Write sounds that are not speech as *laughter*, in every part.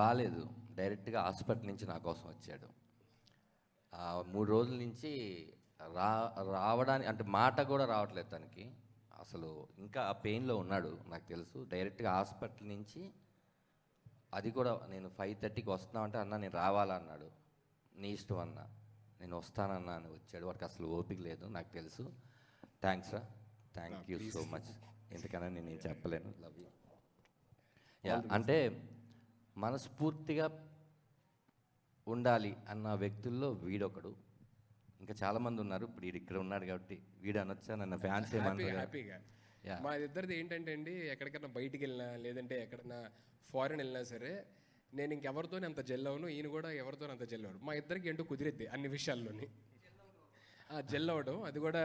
రాలేదు డైరెక్ట్గా హాస్పిటల్ నుంచి నా కోసం వచ్చాడు. మూడు రోజుల నుంచి రా రావడానికి అంటే మాట కూడా రావట్లేదు తనకి. అసలు ఇంకా ఆ పెయిన్లో ఉన్నాడు నాకు తెలుసు. డైరెక్ట్గా హాస్పిటల్ నుంచి అది కూడా నేను ఫైవ్ థర్టీకి వస్తున్నా అంటే అన్న నేను రావాలా అన్నాడు. నీ ఇష్టం అన్న. నేను వస్తానన్నా అని వచ్చాడు. వాడికి అసలు ఓపిక లేదు నాకు తెలుసు. థ్యాంక్స్ రా. Thank you so much. ఎందుకన్నా నేను చెప్పలేను. Love you. యా అంటే మనస్ఫూర్తిగా ఉండాలి అన్న వ్యక్తుల్లో వీడొకడు. ఇంకా చాలా మంది ఉన్నారు. ఇప్పుడు వీడు ఇక్కడ ఉన్నాడు కాబట్టి వీడు అనొచ్చా? నన్న ఫ్యాన్స్ హ్యాపీగా. మా ఇద్దరిది ఏంటంటే అండి ఎక్కడికైనా బయటికి వెళ్ళినా లేదంటే ఎక్కడైనా ఫారెన్ వెళ్ళినా సరే నేను ఇంకెవరితోనే అంత జెల్ అవను ఈయన కూడా ఎవరితో అంత జెల్ అవరు మా ఇద్దరికి ఏంటో కుదిరిద్ది అన్ని విషయాల్లోని. ఆ జెల్ అవ్వడం అది కూడా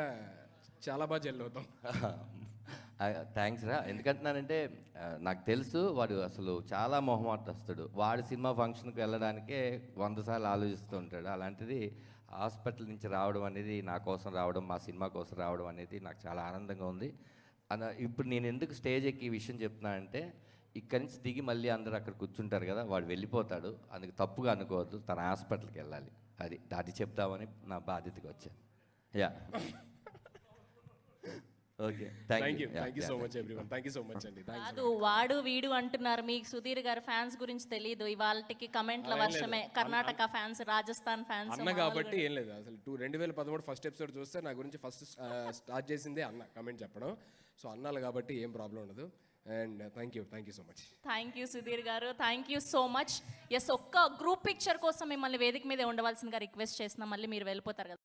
చాలా బాగా జెల్ అవుతాం. *laughs* థ్యాంక్స్ రా. ఎందుకంటున్నానంటే నాకు తెలుసు వాడు అసలు చాలా మొహమాటస్తుడు. వాడి సినిమా ఫంక్షన్కి వెళ్ళడానికే వంద సార్లు ఆలోచిస్తూ ఉంటాడు. అలాంటిది హాస్పిటల్ నుంచి రావడం అనేది నా కోసం రావడం మా సినిమా కోసం రావడం అనేది నాకు చాలా ఆనందంగా ఉంది. ఇప్పుడు నేను ఎందుకు స్టేజ్ ఎక్కి ఈ విషయం చెప్తున్నా అంటే ఇక్కడి నుంచి దిగి మళ్ళీ అందరూ అక్కడ కూర్చుంటారు కదా వాడు వెళ్ళిపోతాడు. అందుకు తప్పుగా అనుకోవద్దు తన హాస్పిటల్కి వెళ్ళాలి. అది అది చెప్తామని నా బాధ్యతగా వచ్చాను. Yeah. Okay thank you thank you so much everyone thank you so much అండి థ్యాంక్ కాదు వాడు వీడు అంటున్నారు. మీకు సుధీర్ గారు ఫ్యాన్స్ గురించి తెలియదు ఇవాళకి కమెంట్ల వర్షమే. కర్ణాటక ఫ్యాన్స్ రాజస్థాన్ ఫ్యాన్స్ అన్న కాబట్టి ఏం లేదు. అసలు టూ రెండు వేల పదమూడు ఫస్ట్ ఎపిసోడ్ చూస్తే నా గురించి ఫస్ట్ స్టార్ట్ చేసిందే అన్న కమెంట్ చెప్పడం. సో అన్నాలు కాబట్టి ఏం ప్రాబ్లం ఉండదు. And thank you thank you so much thank you Sudheer గారు. Thank you so much yes ఒక్క గ్రూప్ పిక్చర్ కోసం మిమ్మల్ని వేదిక మీద ఉండవలసిందిగా రిక్వెస్ట్ చేస్తున్నాం. మళ్ళీ మీరు వెళ్ళిపోతారు కదా.